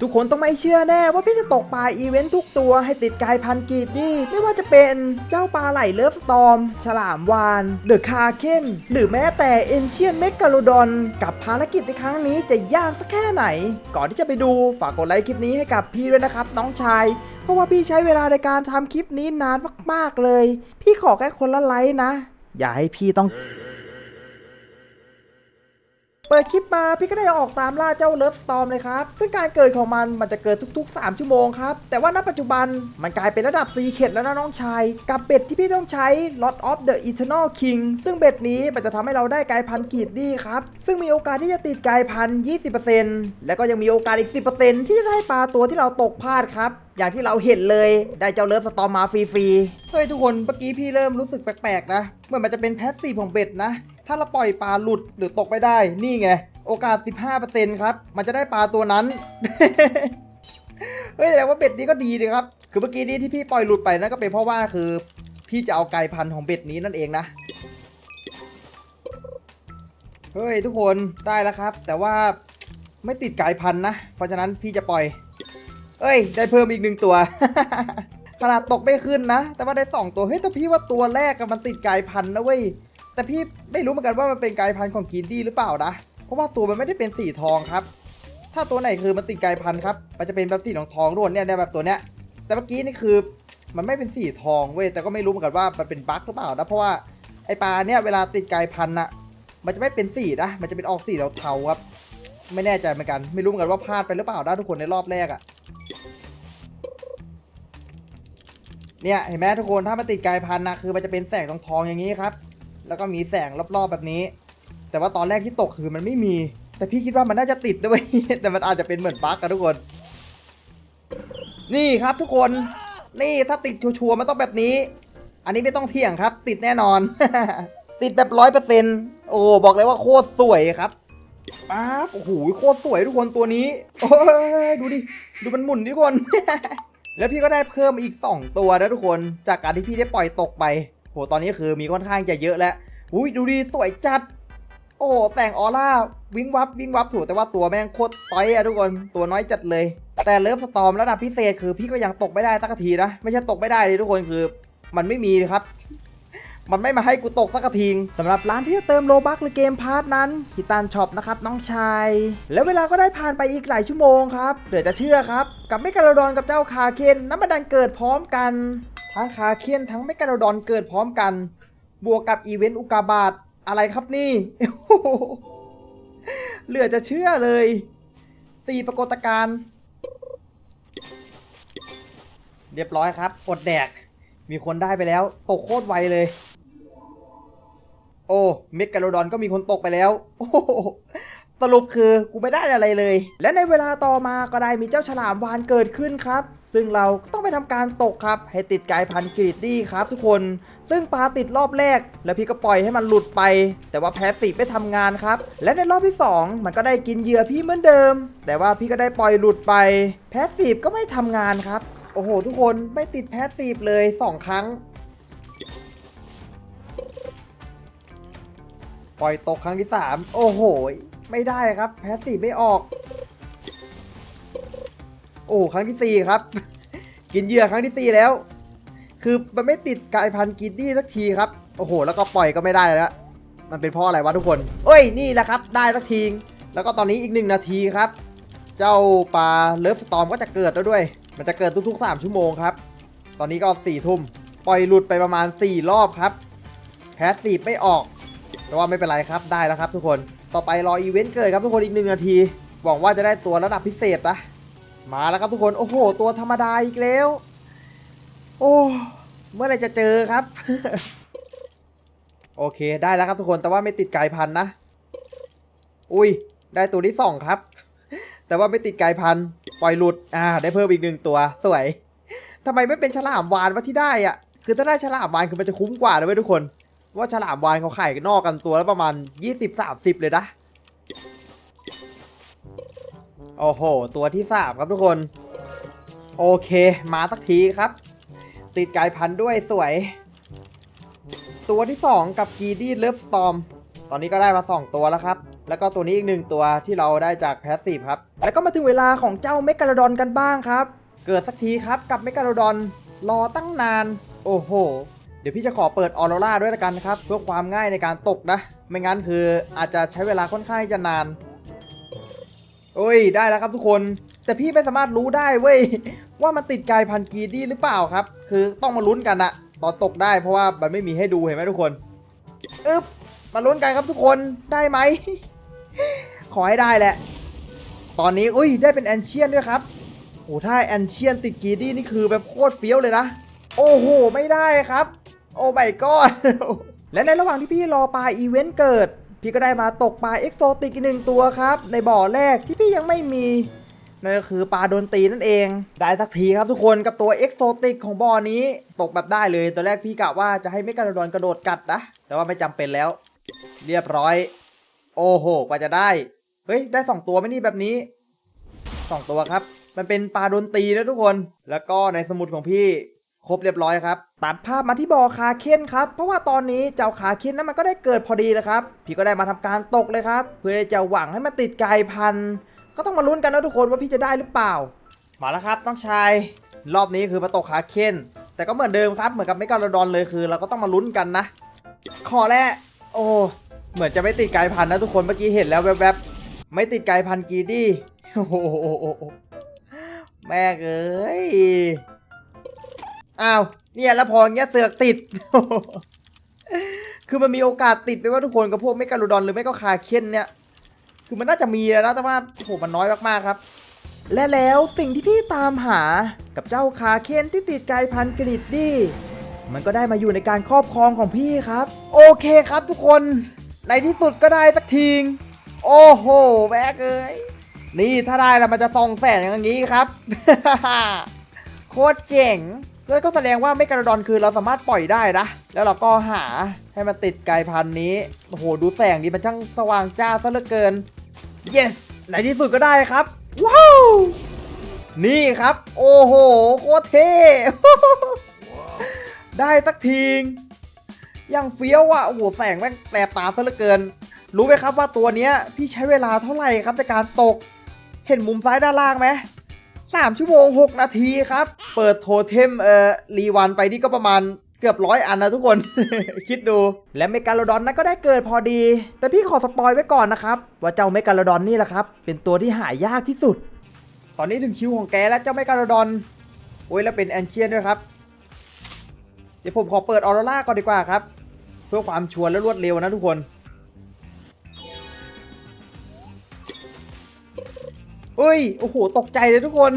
ทุกคนต้องไม่เชื่อแน่ว่าพี่จะตกปลาอีเวนต์ทุกตัวให้ติดกายพันกีดี้ไม่ว่าจะเป็นเจ้าปลาไหลเลิฟสตอม ฉลามวาน เดอะคาเคนหรือแม้แต่เอนเชียนเมกาโลดอน กับภารกิจในครั้งนี้จะยากสักแค่ไหน ก่อนที่จะไปดูฝากกดไลค์คลิปนี้ให้กับพี่ด้วยนะครับ น้องชาย เพราะว่าพี่ใช้เวลาในการทำคลิปนี้นานมากๆเลย พี่ขอแค่คนละไลค์นะ อย่าให้พี่ต้อง เปิดคลิปมาพี่ก็ได้ออกตามล่าเจ้าเลิฟสตอมเลยครับ ซึ่งการเกิดของมันมันจะเกิดทุกๆ 3 ชั่วโมงครับ แต่ว่าณปัจจุบันมันกลายเป็นระดับซีเข็ดแล้วนะน้องชาย กับเบ็ดที่พี่ต้องใช้ Lot of the Eternal King ซึ่งเบ็ดนี้มันจะทำให้เราได้กลายพันธุ์กรีดดี้ครับ ซึ่งมีโอกาสที่จะติดกลายพันธุ์20%แล้วก็ยังมีโอกาสอีก 10%ที่จะได้ปลาตัวที่เราตกพลาดครับอย่างที่เราเห็นเลยได้เจ้าเลิฟสตอมมาฟรีๆเฮ้ยทุกคนเมื่อกี้พี่เริ่มรู้สึกแปลกๆนะเหมือนมันจะเป็นแพสซีฟของเบ็ดนะ ถ้าเราปล่อยปลาหลุดหรือตกไม่ได้ นี่ไง โอกาส 15%ครับ มันจะได้ปลาตัวนั้น เฮ้ยแสดงว่าเบ็ดนี้ก็ดีเลยครับ คือเมื่อกี้นี้ที่พี่ปล่อยหลุดไปนั่นก็เป็นเพราะว่าคือ พี่จะเอาไก่พันธุ์ของเบ็ดนี้นั่นเองนะ เฮ้ยทุกคนได้แล้วครับ แต่ว่าไม่ติดไก่พันธุ์นะ เพราะฉะนั้นพี่จะปล่อย เอ้ย ได้เพิ่มอีกหนึ่งตัวขนาดตกไม่ขึ้นนะ แต่ว่าได้สองตัว เฮ้ยแต่พี่ว่าตัวแรกมันติดกายพันธุ์นะเว้ย แต่พี่ไม่รู้เหมือนกันว่ามันเป็นกายพันธุ์ของกินดี้หรือเปล่านะ เพราะว่าตัวมันไม่ได้เป็นสีทองครับ ถ้าตัวไหนคือมันติดกายพันธุ์ครับ มันจะเป็นแบบสีทองทองร่วนเนี่ยแบบตัวเนี้ย แต่เมื่อกี้นี่คือมันไม่เป็นสีทองเว้ย แต่ก็ไม่รู้เหมือนกันว่ามันเป็นบั๊กหรือเปล่านะ เพราะว่าไอปลาเนี่ยเวลาติดกายพันธุ์อะมันจะไม่เป็นสีนะ มันจะเป็นออกสีเทาครับ ไม่แน่ใจเหมือนกัน ไม่รู้เหมือนกันว่าพลาดไปหรือเปล่านะทุกคนในรอบแรกอะเนี่ยเห็นไหมทุกคนถ้ามันติดกายพันธุ์นะคือมันจะเป็นแสงทองทองอย่างนี้ครับ แล้วก็มีแสงรอบๆแบบนี้ แต่ว่าตอนแรกที่ตกคือมันไม่มี แต่พี่คิดว่ามันน่าจะติดด้วย แต่มันอาจจะเป็นเหมือนบั๊กกันทุกคน นี่ครับทุกคน นี่ถ้าติดชัวร์ๆมันต้องแบบนี้ อันนี้ไม่ต้องเถียงครับ ติดแน่นอน ติดแบบร้อยเปอร์เซ็นต์โอ้บอกเลยว่าโคตรสวยครับป๊าบโอ้โหโคตรสวยทุกคนตัวนี้ โอ้ยดูดิ ดูมันหมุนทุกคน แล้วพี่ก็ได้เพิ่มอีก 2 ตัวนะทุกคน จากการที่พี่ได้ปล่อยตกไป โหตอนนี้คือมีค่อนข้างจะเยอะแล้วอุ้ยดูดีสวยจัด โอ้โหแต่งออร่าวิ่งวับวิ่งวับถูกแต่ว่าตัวแม่งโคตรต้อยอะทุกคนตัวน้อยจัดเลย แต่เลิฟสตอมระดับพิเศษคือพี่ก็ยังตกไม่ได้สักทีนะไม่ใช่ตกไม่ได้เลยทุกคนคือมันไม่มีครับมันไม่มาให้กูตกสักทีสำหรับร้านที่จะเติมโลบักหรือเกมพาร์ทนั้นคิตันช็อปนะครับน้องชาย แล้วเวลาก็ได้ผ่านไปอีกหลายชั่วโมงครับเหลือจะเชื่อครับ กับเมกาโลดอนกับเจ้าคาเคนน้ำมันดันเกิดพร้อมกัน ทั้งคาเคียนทั้งเมกาโดอนเกิดพร้อมกัน บวกกับอีเวนต์อุกาบาตอะไรครับนี่เหลือจะเชื่อเลยสี่ปรากฏการณ์เรียบร้อยครับ อดแดก มีคนได้ไปแล้วตกโคตรไวเลย โอ้ เมกาโลดอนก็มีคนตกไปแล้ว โอ้ สรุปคือกูไม่ได้อะไรเลย และในเวลาต่อมาก็ได้มีเจ้าฉลามวานเกิดขึ้นครับ ซึ่งเราต้องไปทำการตกครับ ให้ติดกายพันธุ์กรีดดี้ครับทุกคน ซึ่งปลาติดรอบแรก แล้วพี่ก็ปล่อยให้มันหลุดไป แต่ว่าแพสซีไม่ทำงานครับ และในรอบที่ 2 มันก็ได้กินเหยื่อพี่เหมือนเดิม แต่ว่าพี่ก็ได้ปล่อยหลุดไป แพสซีฟก็ไม่ทำงานครับ โอ้โห ทุกคนไม่ติดแพสซีฟเลย 2 ครั้งปล่อยตกครั้งที่ 3 โอ้โห ไม่ได้ครับ แพสซีฟไม่ออก โอ้ครั้งที่4ครับ กินเหยื่อครั้งที่4แล้ว คือมันไม่ติดกายพันธุ์กินดี้สักทีครับ โอ้โห แล้วก็ปล่อยก็ไม่ได้แล้วมันเป็นเพราะอะไรวะทุกคน เอ้ยนี่แหละครับ ได้สักที แล้วก็ตอนนี้อีกหนึ่งนาทีครับ เจ้าปลาเลิฟสตอมก็จะเกิดแล้วด้วย มันจะเกิดทุกๆ 3 ชั่วโมงครับ ตอนนี้ก็4ี่ทุ่ม ปล่อยหลุดไปประมาณ 4 รอบครับ แพสซีฟไม่ออก แต่ว่าไม่เป็นไรครับได้แล้วครับทุกคนต่อไปรออีเวนต์เกิดครับทุกคนอีกหนึ่งนาทีหวังว่าจะได้ตัวระดับพิเศษนะมาแล้วครับทุกคนโอ้โห ตัวธรรมดาอีกแล้ว โอ้เมื่อไรจะเจอครับ โอเคได้แล้วครับทุกคนแต่ว่าไม่ติดไก่พันนะ อุ้ย ได้ตัวที่สองครับ แต่ว่าไม่ติดไก่พันปล่อยหลุดอ่า ได้เพิ่มอีกหนึ่งตัวสวยทำไมไม่เป็นฉลามวานวะที่ได้อะคือถ้าได้ฉลามวานคือมันจะคุ้มกว่าเว้ยทุกคน ว่าฉลามวานเขาไขายกันนอกกันตัวและประมาณ 20-30 เลยนะ โอ้โห ตัวที่สามครับทุกคน โอเค มาสักทีครับ ติดกายพันธุ์ด้วยสวย ตัวที่2กับกีดี้เลิฟสตอมตอนนี้ก็ได้มา2ตัวแล้วครับ แล้วก็ตัวนี้อีกหนึ่งตัวที่เราได้จากแพสซีฟครับ แล้วก็มาถึงเวลาของเจ้าเมกาโลดอนกันบ้างครับ เกิดสักทีครับกับเมกาโลดอนรอตั้งนาน โอ้โห เดี๋ยวพี่จะขอเปิดออโรราด้วยละกันนะครับ เพื่อความง่ายในการตกนะ ไม่งั้นคืออาจจะใช้เวลาค่อนข้างจะนาน โอ้ยได้แล้วครับทุกคน แต่พี่ไม่สามารถรู้ได้เว้ยว่ามันติดกายพันกีดี้หรือเปล่าครับ คือต้องมาลุ้นกันอะตอนตกได้เพราะว่ามันไม่มีให้ดูเห็นไหมทุกคนอึ๊บมาลุ้นกันครับทุกคนได้ไหม ขอให้ได้แหละ ตอนนี้อุ้ยได้เป็นแอนเชียนด้วยครับโอ้ถ้าแอนเชียนติดกีดี้นี่คือแบบโคตรเฟี้ยวเลยนะ โอ้โห ไม่ได้ครับ โอ้ไม่กอดและในระหว่างที่พี่รอปลาอีเวนต์เกิด พี่ก็ได้มาตกปลาเอ็กโซติกอีกหนึ่งตัวครับ ในบ่อแรกที่พี่ยังไม่มีนั่นก็คือปลาโดนตีนั่นเอง ได้สักทีครับทุกคนกับตัวเอ็กโซติกของบ่อนี้ตกแบบได้เลยตอนแรกพี่กะว่าจะให้เมกาโลดนกระโดดกัดนะ แต่ว่าไม่จำเป็นแล้ว เรียบร้อย โอ้โหกว่าจะได้ เฮ้ย ได้สองตัวไม่นี่แบบนี้สองตัวครับ มันเป็นปลาโดนตีนะทุกคน แล้วก็ในสมุดของพี่ ครบเรียบร้อยครับ ตัดภาพมาที่บ่อคาเคนครับ เพราะว่าตอนนี้เจ้าคาเคนนั้นมันก็ได้เกิดพอดีเลยครับ พี่ก็ได้มาทำการตกเลยครับ เพื่อจะหวังให้มันติดไกายพัน ก็ต้องมาลุ้นกันนะทุกคนว่าพี่จะได้หรือเปล่า มาแล้วครับต้องชายรอบนี้คือมาตกคาเคนแต่ก็เหมือนเดิมครับเหมือนกับไม่กาลดอนเลยคือ เราก็ต้องมาลุ้นกันนะ ขอแรกโอ้เหมือนจะไม่ติดไกายพันนะทุกคนเมื่อกี้เห็นแล้วแวบๆไม่ติดไกายพันกีดี้โอ้โหแม่เอ้ย อ้าวเนี่ยแล้วพออย่างเงี้ยเสือกติด คือมันมีโอกาสติดไปว่าทุกคนกับพวกไม่กาลูดอนหรือไม่ก็คาเค้นเนี่ย คือมันน่าจะมีแล้วนะแต่ว่าโหมันน้อยมากๆครับ และแล้วสิ่งที่พี่ตามหากับเจ้าคาเค้นที่ติดกายพันกริดดี้มันก็ได้มาอยู่ในการครอบครองของพี่ครับ โอเคครับทุกคนในที่สุดก็ได้สักทีงโอ้โหแบกเอ้ยนี่ถ้าได้แล้วมันจะฟองแสนอย่างนี้ครับ โคตรเจ๋ง ก็แสดงว่าไม่กระดอนคือเราสามารถปล่อยได้นะ แล้วเราก็หาให้มันติดกายพันธุ์นี้ โอ้โห ดูแสงดีมันช่างสว่างจ้าซะเหลือเกิน yes ในที่สุดก็ได้ครับ ว้าว นี่ครับ โอ้โห โคตรเท่ ได้สักทีงยังเฟี้ยวอะ โอ้โห แสงแม่งแสบตาซะเหลือเกิน รู้ไหมครับว่าตัวเนี้ยพี่ใช้เวลาเท่าไหร่ครับในการตก เห็นมุมซ้ายด้านล่างไหม สามชั่วโมง 6 นาทีครับ เปิดโทเทมเอ่อรีวันไปนี่ก็ประมาณเกือบร้อยอันนะทุกคน คิดดู และเมกาโลดอนนั้นก็ได้เกิดพอดี แต่พี่ขอสปอยไว้ก่อนนะครับ ว่าเจ้าเมกาโลดอนนี่แหละครับ เป็นตัวที่หายากที่สุด ตอนนี้ถึงคิวของแกแล้วเจ้าเมกาโลดอน โอ้ยแล้วเป็นแอนเชียนด้วยครับ เดี๋ยวผมขอเปิดออโรราก่อนดีกว่าครับ เพื่อความชัวร์และรวดเร็วนะทุกคน เฮ้ย โอ้โห ตกใจเลยทุกคน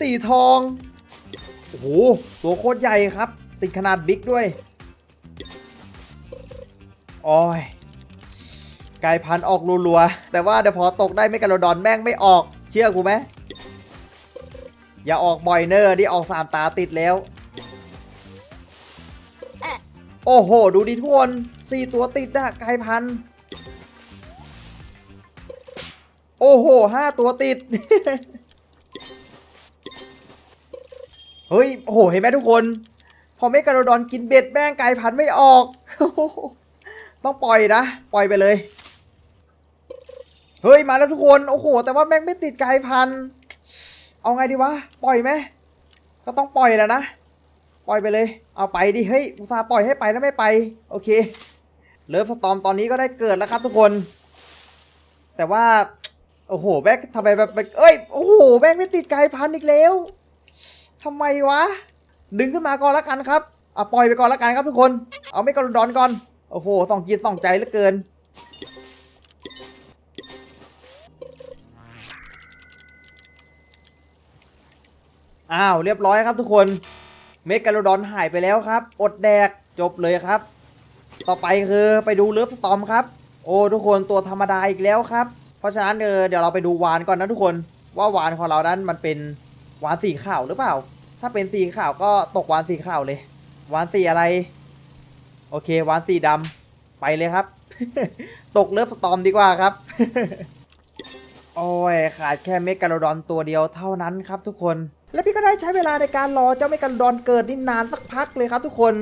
สีทอง โอ้โห ตัวโคตรใหญ่ครับ ติดขนาดบิ๊กด้วยโอ้ยกายพันธุ์ออกรัวๆ แต่ว่าเดี๋ยวพอตกได้ไม่กระโดดอนแม่งไม่ออก เชื่อกูไหม อย่าออกบ่อยเนอร์ดิออกสามตาติดแล้ว โอ้โห ดูดิทุกคนสี่ตัวติดอะกายพันธุ์ โอ้โหห้าตัวติด เฮ้ย โอ้โห เห็นไหมทุกคน พอเมกาโลดอนกินเบ็ดแม่งกายพันไม่ออก ต้องปล่อยนะ ปล่อยไปเลย เฮ้ย มาแล้วทุกคน โอ้โห แต่ว่าแม่งไม่ติดกายพัน เอาไงดีวะ ปล่อยไหม ก็ต้องปล่อยแหล้วนะ ปล่อยไปเลย เอาไปดิ เฮ้ย อุตส่าห์ปล่อยให้ไปแล้วไม่ไป โอเค เลิฟสตอมตอนนี้ก็ได้เกิดแล้วครับทุกคน แต่ว่า โอ้โหแม่งทำไมแบบเอ้ยโอ้โหแม่งไม่ติดกายพันธุ์อีกแล้วทำไมวะ ดึงขึ้นมาก่อนละกันครับอะปล่อยไปก่อนละกันครับทุกคน เอาไม่กระดอนก่อน โอ้โหส่องจิตส่องใจเหลือเกิน อ้าวเรียบร้อยครับทุกคน เมกาโลดอนหายไปแล้วครับ อดแดกจบเลยครับ ต่อไปคือไปดูเลิฟสตอมครับ โอ้ทุกคนตัวธรรมดาอีกแล้วครับ ราะฉะนั้นเออเดี๋ยวเราไปดูวานก่อนนะทุกคนว่าวานของเรานั้นมันเป็นวานสีขาวหรือเปล่า ถ้าเป็นสีขาวก็ตกวานสีขาวเลยวานสีอะไร โอเควานสีดำไปเลยครับ ตกเลิฟสตอมดีกว่าครับ โอ้ยขาดแค่เมกาโลดอนตัวเดียวเท่านั้นครับทุกคน และพี่ก็ได้ใช้เวลาในการรอเจ้าเมกาโลดอนเกิดนี่นานสักพักเลยครับทุกคน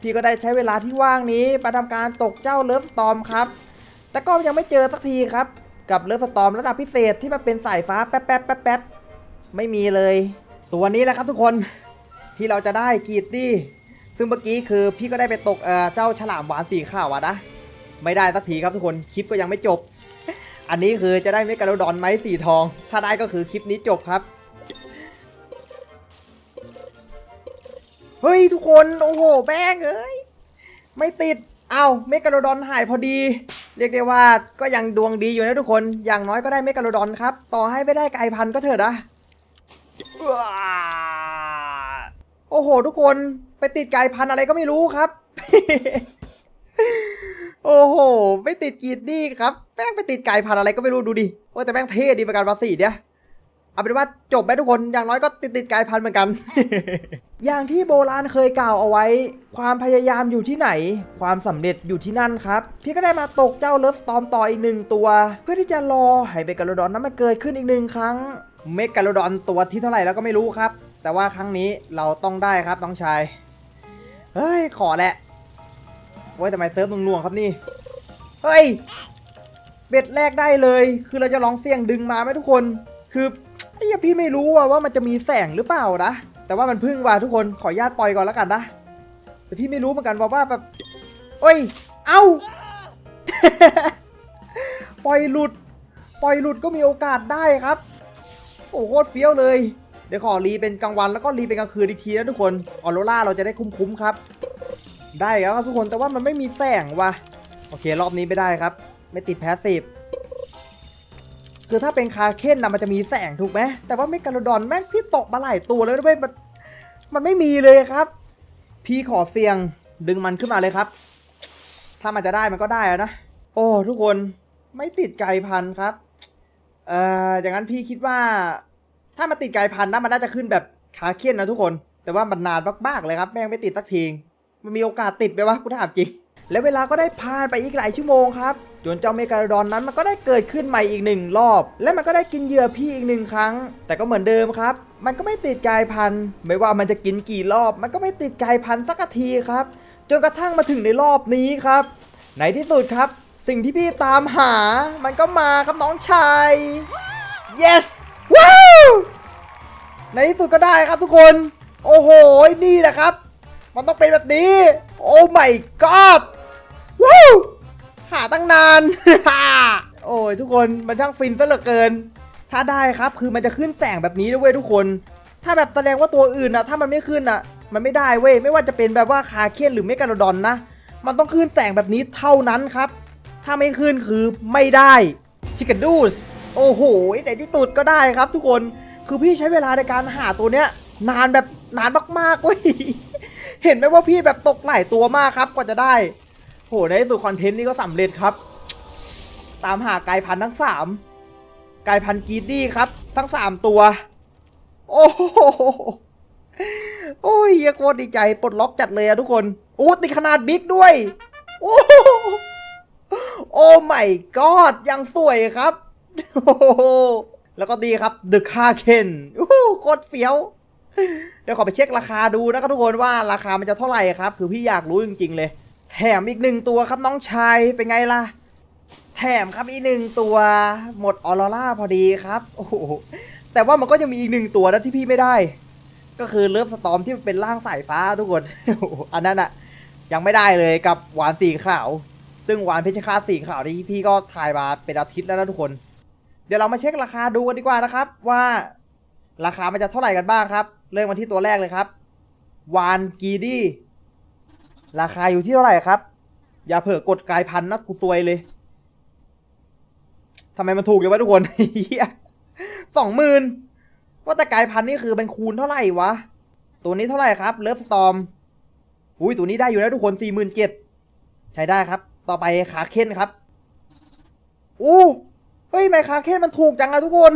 พี่ก็ได้ใช้เวลาที่ว่างนี้มาทำการตกเจ้าเลิฟสตอมครับ แต่ก็ยังไม่เจอสักทีครับ กับเลิฟสตอมระดับพิเศษที่มันเป็นสายฟ้าแป๊บแป๊บแป๊บแป๊บไม่มีเลย ตัวนี้แหละครับทุกคนที่เราจะได้กีดดี้ซึ่งเมื่อกี้คือพี่ก็ได้ไปตกเอ่อเจ้าฉลามหวานสีขาวอะนะไม่ได้สักทีครับทุกคนคลิปก็ยังไม่จบ อันนี้คือจะได้เมกาโลดอนไหมสีทอง ถ้าได้ก็คือคลิปนี้จบครับเฮ้ยทุกคนโอ้โหแป้งเอ้ยไม่ติดเอา้าเมกาโลดอนหายพอดี เรียกได้ว่าก็ยังดวงดีอยู่นะทุกคน อย่างน้อยก็ได้เมกาโลดอนครับ ต่อให้ไม่ได้ไกลพันก็เถอะนะโอ้โห ทุกคนไปติดไกลพันอะไรก็ไม่รู้ครับ โอ้โห ไม่ติดกีดดี้ครับ แป้งไปติดไก่พันอะไรก็ไม่รู้ดูดิ ว่าแต่แป้งเท่ดีประการภาษีเนี่ย เอาเป็นว่าจบไปทุกคนอย่างน้อยก็ติดติดไก่พันเหมือนกัน อย่างที่โบราณเคยกล่าวเอาไว้ ความพยายามอยู่ที่ไหน ความสำเร็จอยู่ที่นั่นครับ พี่ก็ได้มาตกเจ้าเลิฟสตอมต่ออีกหนึ่งตัว เพื่อที่จะรอให้เบกาโลดอนนั้นมาเกิดขึ้นอีกหนึ่งครั้งเมกาโลดอนตัวที่เท่าไหร่แล้วก็ไม่รู้ครับ แต่ว่าครั้งนี้เราต้องได้ครับน้องชายเฮ้ยขอแหละโอ้ยทำไมเซิร์ฟน่วงๆครับนี่เฮ้ยเบ็ดแรกได้เลย คือเราจะลองเสี่ยงดึงมาไหมทุกคน คือ ไอ้เหี้ยพี่ไม่รู้ว่าว่ามันจะมีแสงหรือเปล่านะ แต่ว่ามันพึ่งว่ะทุกคนขออนุญาตปล่อยก่อนแล้วกันนะ แต่พี่ไม่รู้เหมือนกันว่าว่าแบบเอ้ย เอ้า ปล่อยหลุด ปล่อยหลุดก็มีโอกาสได้ครับ โอ้โหโคตรเฟี้ยวเลย เดี๋ยวขอรีเป็นกลางวันแล้วก็รีเป็นกลางคืนอีกทีนะทุกคน ออโรล่าเราจะได้คุ้มๆครับ ได้แล้วครับทุกคน แต่ว่ามันไม่มีแสงว่ะ โอเครอบนี้ไม่ได้ครับ ไม่ติดแพสซีฟ คือถ้าเป็นคาเคนนะมันจะมีแสงถูกไหมแต่ว่าเมกาโลดอนแม่งพี่ตกมาหลายตัวแล้วด้วยมันมันไม่มีเลยครับ พี่ขอเสี่ยงดึงมันขึ้นมาเลยครับ ถ้ามันจะได้มันก็ได้นะ โอ้ทุกคนไม่ติดไก่พันธุ์ครับ เอ่ออย่างนั้นพี่คิดว่า ถ้ามันติดไก่พันธุ์นะมันน่าจะขึ้นแบบคาเคนนะทุกคน แต่ว่ามันนานมากๆเลยครับ แม่งไม่ติดสักทีมันมีโอกาสติดไหมวะกูถามจริง แล้วเวลาก็ได้ผ่านไปอีกหลายชั่วโมงครับจนเจ้าเมกาดอนนั้นมันก็ได้เกิดขึ้นใหม่อีกหนึ่งรอบ และมันก็ได้กินเหยื่อพี่อีกหนึ่งครั้ง แต่ก็เหมือนเดิมครับ มันก็ไม่ติดกายพันธุ์ ไม่ว่ามันจะกินกี่รอบ มันก็ไม่ติดกายพันธุ์สักทีครับจนกระทั่งมาถึงในรอบนี้ครับ ในที่สุดครับ สิ่งที่พี่ตามหา มันก็มาครับน้องชาย yes ว้าวในที่สุดก็ได้ครับทุกคน โอ้โหนี่แหละครับ มันต้องเป็นแบบนี้ โอ้ my god หาตั้งนาน โอ้ยทุกคนมันช่างฟินซะเหลือเกิน ถ้าได้ครับคือมันจะขึ้นแสงแบบนี้ด้วยเวยทุกคน ถ้าแบบแสดงว่าตัวอื่นนะถ้ามันไม่ขึ้นอะ มันไม่ได้เว้ยไม่ว่าจะเป็นแบบว่าคาเคียนหรือเมกาโดอนนะ มันต้องขึ้นแสงแบบนี้เท่านั้นครับ ถ้าไม่ขึ้นคือไม่ได้ชิคกดูสโอ้โหในที่สุดก็ได้ครับ ทุกคนคือพี่ใช้เวลาในการหาตัวเนี้ย นานแบบนานมากๆเว้ยเห็นไหมว่าพี่แบบตกหลายตัวมากครับกว่าจะได้ โหในที่สุดคอนเทนต์นี้ก็สำเร็จครับ ตามหาไกายพันธุ์ทั้งสามไกายพันธุ์กีดดี้ครับ ทั้งสามตัว โอ้โหโอ้ยโคตรดีใจปลดล็อกจัดเลยอะทุกคนโอ้ติดขนาดบิ๊กด้วย โอ้โหโอ้ไม่กอดยังสวยครับโอ้โหแล้วก็ดีครับ The Car Ken โอ้โหโคตรเฟี้ยว เดี๋ยวขอไปเช็คราคาดูนะครับทุกคนว่าราคามันจะเท่าไหร่ครับ คือพี่อยากรู้จริง ๆ เลย แถมอีกหนึ่งตัวครับน้องชายเป็นไงล่ะ แถมครับอีกหนึ่งตัวหมดออโรร่าพอดีครับโอ้โหแต่ว่ามันก็ยังมีอีกหนึ่งตัวนะที่พี่ไม่ได้ ก็คือเลิฟสตอมที่มันเป็นร่างสายฟ้าทุกคนโอ้โหอันนั้นอะยังไม่ได้เลยกับหวานสีขาว ซึ่งหวานเพชรฆาตสีขาวที่พี่ก็ถ่ายมาเป็นอาทิตย์แล้วนะทุกคน เดี๋ยวเรามาเช็คราคาดูกันดีกว่านะครับ ว่าราคามันจะเท่าไหร่กันบ้างครับ เริ่มมาที่ตัวแรกเลยครับวานกีดี้ ราคาอยู่ที่เท่าไหร่ครับ อย่าเผลอกดกลายพันธุ์นะกูซวยเลยทำไมมันถูกอย่างวะทุกคนเฮียสองหมื่นว่าแต่กลายพันธุ์นี่คือเป็นคูณเท่าไหร่วะ ตัวนี้เท่าไหร่ครับเลิฟสตอมอุ้ยตัวนี้ได้อยู่แล้วทุกคนสี่หมื่นเจ็ดใช้ได้ครับ ต่อไปขาเค้นครับอู้เฮ้ยไมขาเค้นมันถูกจังอะทุกคน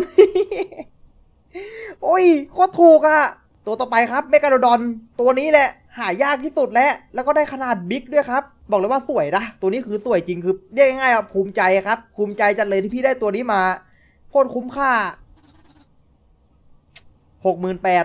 โอ้ยโคตรถูกอะตัวต่อไปครับเมกาโลดอนตัวนี้แหละ หายากที่สุดแล้วแล้วก็ได้ขนาดบิ๊กด้วยครับ บอกเลยว่าสวยนะ ตัวนี้คือสวยจริงคือเรียกง่ายๆครับภูมิใจครับ ภูมิใจจัดเลยที่พี่ได้ตัวนี้มาโคตรคุ้มค่าหกหมื่นแปด